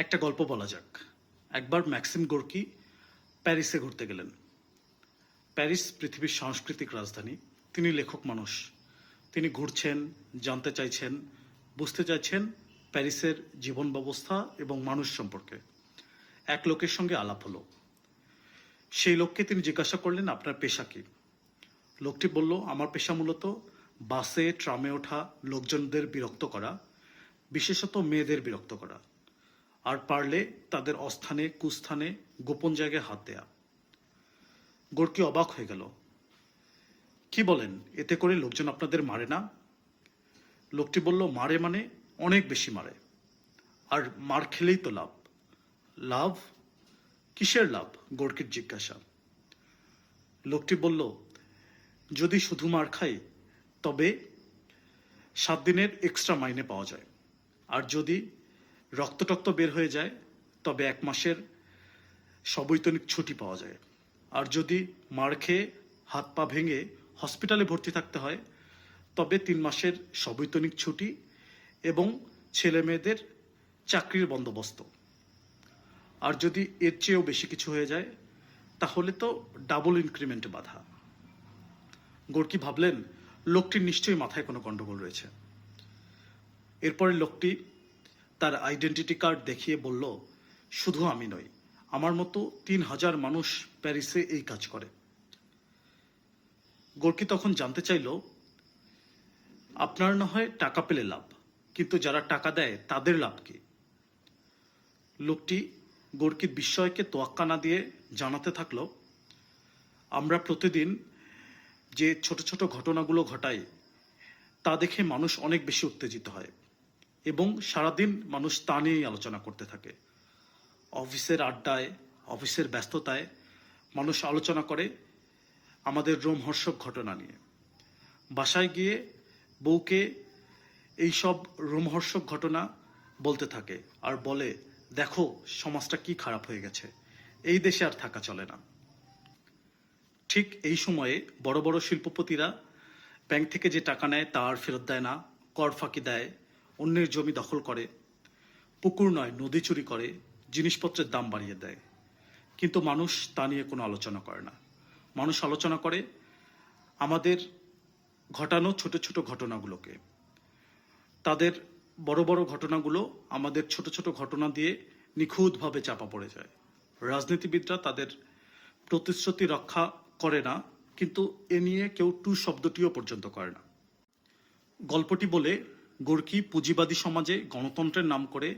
একটা গল্প বলা যাক। একবার ম্যাক্সিম গোর্কি প্যারিসে ঘুরতে গেলেন। প্যারিস পৃথিবীর সাংস্কৃতিক রাজধানী। তিনি লেখক মানুষ। তিনি ঘুরছেন, জানতে চাইছেন, বুঝতে চাইছেন প্যারিসের জীবন ব্যবস্থা এবং মানুষ সম্পর্কে। এক লোকের সঙ্গে আলাপ হলো। সেই লোককে তিনি জিজ্ঞাসা করলেন, আপনার পেশা কি? লোকটি বলল, আমার পেশা মূলত বাসে, ট্রামে ওঠা, লোকজনদের বিরক্ত করা, বিশেষত মেয়েদের বিরক্ত করা। আর পারলে তাদের অস্থানে, কুস্থানে, গোপন জায়গায় হাত দেয়া। গোর্কি অবাক হয়ে গেল। কি বলেন, এতে করে লোকজন আপনাদের মারে না? লোকটি বলল, মারে মানে অনেক বেশি মারে। আর মার খেলেই তো লাভ। লাভ? কিসের লাভ? গোর্কির জিজ্ঞাসা। লোকটি বলল, যদি শুধু মার খাই, তবে সাত দিনের এক্সট্রা মাইনে পাওয়া যায়। আর যদি রক্তটক্ত বের হয়ে যায়, তবে এক মাসের সবৈতনিক ছুটি পাওয়া যায়। আর যদি মার খেয়ে হাত পা ভেঙে হসপিটালে ভর্তি থাকতে হয়, তবে তিন মাসের সবৈতনিক ছুটি এবং ছেলে মেয়েদের চাকরির বন্দোবস্ত। আর যদি এর চেয়েও বেশি কিছু হয়ে যায়, তাহলে তো ডাবল ইনক্রিমেন্ট বাধা। গোর্কি ভাবলেন, লোকটির নিশ্চয়ই মাথায় কোনো গন্ডগোল রয়েছে। এরপরে লোকটি তার আইডেন্টিটি কার্ড দেখিয়ে বলল, শুধু আমি নই, আমার মতো তিন হাজার মানুষ প্যারিসে এই কাজ করে। গোর্কি তখন জানতে চাইল, আপনার না হয় টাকা পেলে লাভ, কিন্তু যারা টাকা দেয় তাদের লাভ কি? লোকটি গোর্কির বিস্ময়কে তোয়াক্কা না দিয়ে জানাতে থাকল, আমরা প্রতিদিন যে ছোট ছোট ঘটনাগুলো ঘটাই, তা দেখে মানুষ অনেক বেশি উত্তেজিত হয়। এবং সারাদিন মানুষ তা নিয়েই আলোচনা করতে থাকে। অফিসের আড্ডায়, অফিসের ব্যস্ততায় মানুষ আলোচনা করে আমাদের রোমহর্ষক ঘটনা নিয়ে। বাসায় গিয়ে বউকে এই সব রোমহর্ষক ঘটনা বলতে থাকে আর বলে, দেখো, সমাজটা কি খারাপ হয়ে গেছে। এই দেশে আর থাকা চলে না। ঠিক এই সময়ে বড় বড় শিল্পপতিরা ব্যাংক থেকে যে টাকা নেয় তা আর ফেরত দেয় না, কর ফাঁকি দেয় অন্যের জমি দখল করে, পুকুর নয়, নদী চুরি করে, জিনিসপত্রের দাম বাড়িয়ে দেয়। কিন্তু মানুষ তা নিয়ে কোনো আলোচনা করে না। মানুষ আলোচনা করে আমাদের ঘটানো ছোট ছোট ঘটনাগুলোকে। তাদের বড় বড় ঘটনাগুলো আমাদের ছোট ছোট ঘটনা দিয়ে নিখুঁতভাবে চাপা পড়ে যায়। রাজনীতিবিদরা তাদের প্রতিশ্রুতি রক্ষা করে না, কিন্তু এ নিয়ে কেউ টু শব্দটিও পর্যন্ত করে না। গল্পটি বলে গোর্কি পুঁজিবাদী সমাজে গণতন্ত্রের নাম করে